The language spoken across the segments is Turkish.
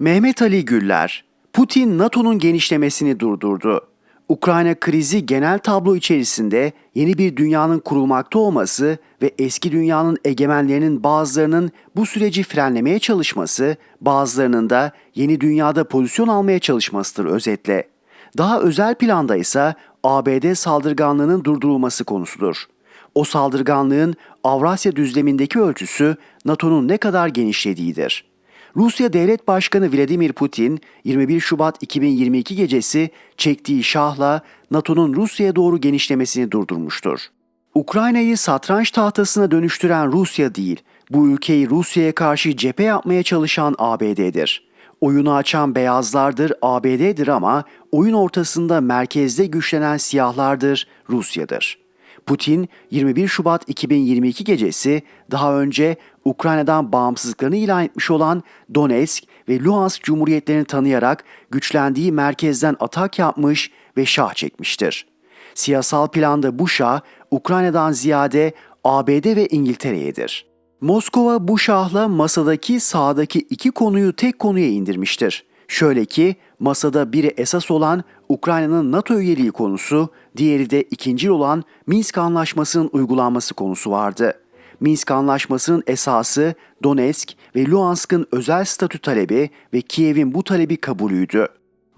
Mehmet Ali Güller, Putin NATO'nun genişlemesini durdurdu. Ukrayna krizi genel tablo içerisinde yeni bir dünyanın kurulmakta olması ve eski dünyanın egemenlerinin bazılarının bu süreci frenlemeye çalışması, bazılarının da yeni dünyada pozisyon almaya çalışmasıdır özetle. Daha özel planda ise ABD saldırganlığının durdurulması konusudur. O saldırganlığın Avrasya düzlemindeki ölçüsü NATO'nun ne kadar genişlediğidir. Rusya Devlet Başkanı Vladimir Putin 21 Şubat 2022 gecesi çektiği şahla NATO'nun Rusya'ya doğru genişlemesini durdurmuştur. Ukrayna'yı satranç tahtasına dönüştüren Rusya değil, bu ülkeyi Rusya'ya karşı cephe yapmaya çalışan ABD'dir. Oyunu açan beyazlardır, ABD'dir ama oyun ortasında merkezde güçlenen siyahlardır, Rusya'dır. Putin 21 Şubat 2022 gecesi daha önce Ukrayna'dan bağımsızlıklarını ilan etmiş olan Donetsk ve Luhansk cumhuriyetlerini tanıyarak güçlendiği merkezden atak yapmış ve şah çekmiştir. Siyasal planda bu şah Ukrayna'dan ziyade ABD ve İngiltere'yedir. Moskova bu şahla masadaki sağdaki iki konuyu tek konuya indirmiştir. Şöyle ki masada biri esas olan Ukrayna'nın NATO üyeliği konusu, diğeri de ikinci olan Minsk Anlaşması'nın uygulanması konusu vardı. Minsk Anlaşması'nın esası Donetsk ve Luhansk'ın özel statü talebi ve Kiev'in bu talebi kabulüydü.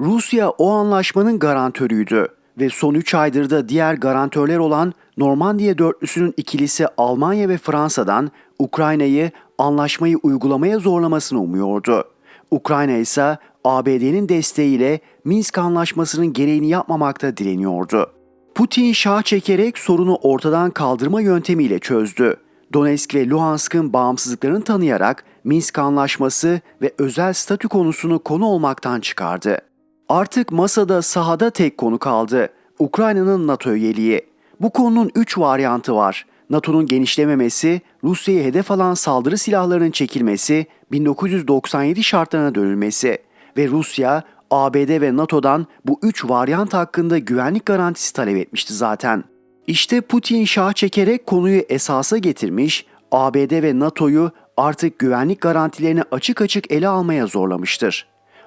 Rusya o anlaşmanın garantörüydü ve son 3 aydır da diğer garantörler olan Normandiya dörtlüsünün ikilisi Almanya ve Fransa'dan Ukrayna'yı anlaşmayı uygulamaya zorlamasını umuyordu. Ukrayna ise ABD'nin desteğiyle Minsk Anlaşması'nın gereğini yapmamakta direniyordu. Putin şah çekerek sorunu ortadan kaldırma yöntemiyle çözdü. Donetsk ve Luhansk'ın bağımsızlıklarını tanıyarak Minsk Anlaşması ve özel statü konusunu konu olmaktan çıkardı. Artık masada sahada tek konu kaldı. Ukrayna'nın NATO üyeliği. Bu konunun 3 varyantı var. NATO'nun genişlememesi, Rusya'yı hedef alan saldırı silahlarının çekilmesi, 1997 şartlarına dönülmesi ve Rusya, ABD ve NATO'dan bu üç varyant hakkında güvenlik garantisi talep etmişti zaten. İşte Putin şah çekerek konuyu esasa getirmiş, ABD ve NATO'yu artık güvenlik garantilerini açık açık ele almaya zorlamıştır.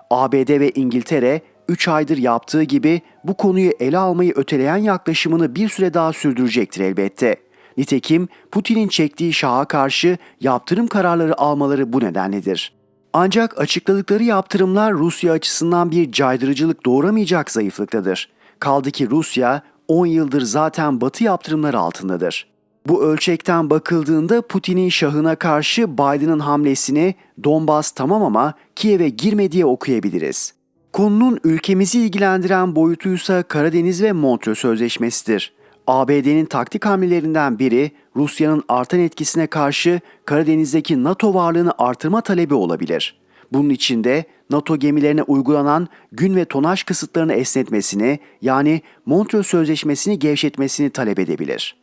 ABD ve İngiltere 3 aydır yaptığı gibi bu konuyu ele almayı öteleyen yaklaşımını bir süre daha sürdürecektir elbette. Nitekim Putin'in çektiği şaha karşı yaptırım kararları almaları bu nedenledir. Ancak açıkladıkları yaptırımlar Rusya açısından bir caydırıcılık doğuramayacak zayıflıktadır. Kaldı ki Rusya 10 yıldır zaten Batı yaptırımları altındadır. Bu ölçekten bakıldığında Putin'in şahına karşı Biden'ın hamlesini Donbas tamam ama Kiev'e girme diye okuyabiliriz. Konunun ülkemizi ilgilendiren boyutuysa Karadeniz ve Montreux Sözleşmesi'dir. ABD'nin taktik hamlelerinden biri Rusya'nın artan etkisine karşı Karadeniz'deki NATO varlığını artırma talebi olabilir. Bunun için de NATO gemilerine uygulanan gün ve tonaj kısıtlarını esnetmesini yani Montreux Sözleşmesi'ni gevşetmesini talep edebilir.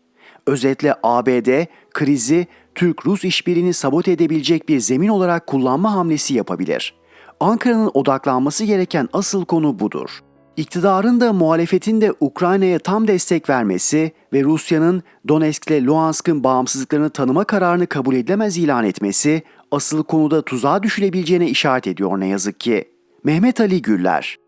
Özetle ABD krizi Türk-Rus işbirliğini sabote edebilecek bir zemin olarak kullanma hamlesi yapabilir. Ankara'nın odaklanması gereken asıl konu budur. İktidarın da muhalefetin de Ukrayna'ya tam destek vermesi ve Rusya'nın Donetsk ile Luhansk'ın bağımsızlıklarını tanıma kararını kabul edilemez ilan etmesi asıl konuda tuzağa düşülebileceğine işaret ediyor ne yazık ki. Mehmet Ali Güller